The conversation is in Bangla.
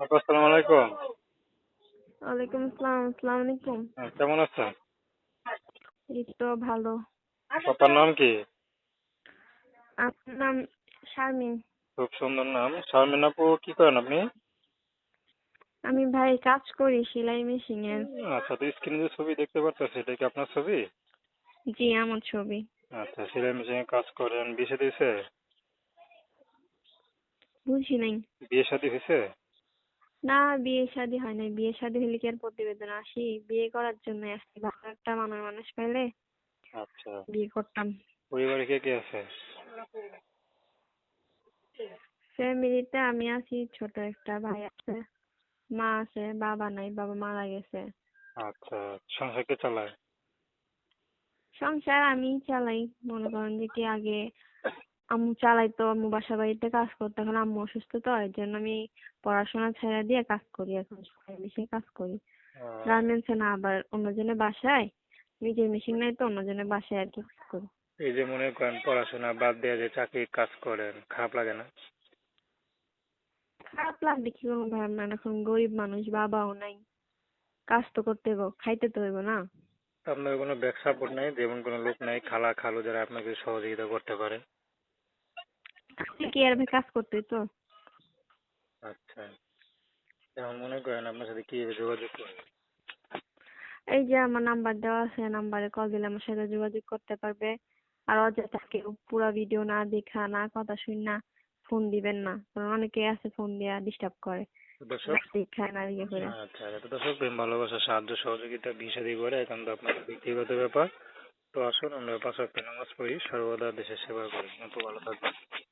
আপু আসসালামু আলাইকুম। ওয়ালাইকুম আসসালাম আসসালামু আলাইকুম। হ্যাঁ, কেমন আছেন? এই তো ভালো। পাপার নাম কি? আপনার নাম শারমিন। খুব সুন্দর নাম। শারমিন আপু কি করেন আপনি? আমি ভাই কাজ করি সেলাই মেশিনের আচ্ছা তো স্ক্রিনে যে ছবি দেখতে পারতেছি এটা কি আপনার ছবি? জি আমার ছবি। আচ্ছা সেলাই মেশিনে কাজ করেন। বিয়ে শাদী হয়েছে? বুঝি নাই। বিয়ে শাদী হয়েছে? না বিয়ে শাদী হয় নাই। বিয়ে শাদী হলে কি আর প্রতিবেদন আসি? বিয়ে করার জন্য আসছি ভালো একটা মানুষ মানুষ পাইলে আচ্ছা। বিয়ে করতাম। পরিবারে কে কে আছে? ফ্যামিলিতে আমি আছি ছোট একটা ভাই আছে মা আছে বাবা নাই বাবা মারা গেছে। আচ্ছা সংসার কে চালায়? সংসার আমি চালাই। মনে করেন যে কি আগে আম্মু চালাইতো আম্মু বাসা বাড়িতে কাজ করতো এখন আম্মু অসুস্থ তো এর জন্য আমি পড়াশোনা ছেড়ে দিয়ে কাজ করি এখন সেলাই মেশিনে কাজ করি। গার্মেন্টসে না আবার অন্যজনের বাসায় নিজের মেশিন নাই তো অন্যজনের বাসায় আর কি কাজ করি। এই যে মনে করেন পড়াশোনা বাদ দিয়ে যে চাকরি কাজ করেন খারাপ লাগে না? খারাপ লাগবে কি কোনো ভাবনা এখন গরিব মানুষ বাবাও নাই। কাজ তো করতে হইব খাইতে তো হইব না। আপনার কোনো ব্যাক সাপোর্ট নাই? যেমন কোনো লোক নাই খালা খালু যারা আপনাকে সহযোগিতা করতে পারে? ভাই কাজ করতে তো? আচ্ছা। যেমন মনে করেন আপনার সাথে কীভাবে যোগাযোগ করব? এই যে আমার নাম্বার দেওয়া আছে নাম্বারে কল দিলে আমার সাথে যোগাযোগ করতে পারবে। আর অযথা কেউ পুরো ভিডিও না দেখা না কথা শুন না ফোন দিবেন না। কারণ অনেকে আছে ফোন দিয়া ডিস্টার্ব করে। দর্শক? না না ইয়ে করে। আচ্ছা এটা দর্শক প্রেম ভালোবাসা সাহায্য সহযোগিতা করে আপনার ব্যক্তিগত ব্যাপার। তো আসুন আমরা পাঁচ ওয়াক্ত নামাজ পড়ি সর্বদা দেশের সেবা করি। ভালো থাকবেন।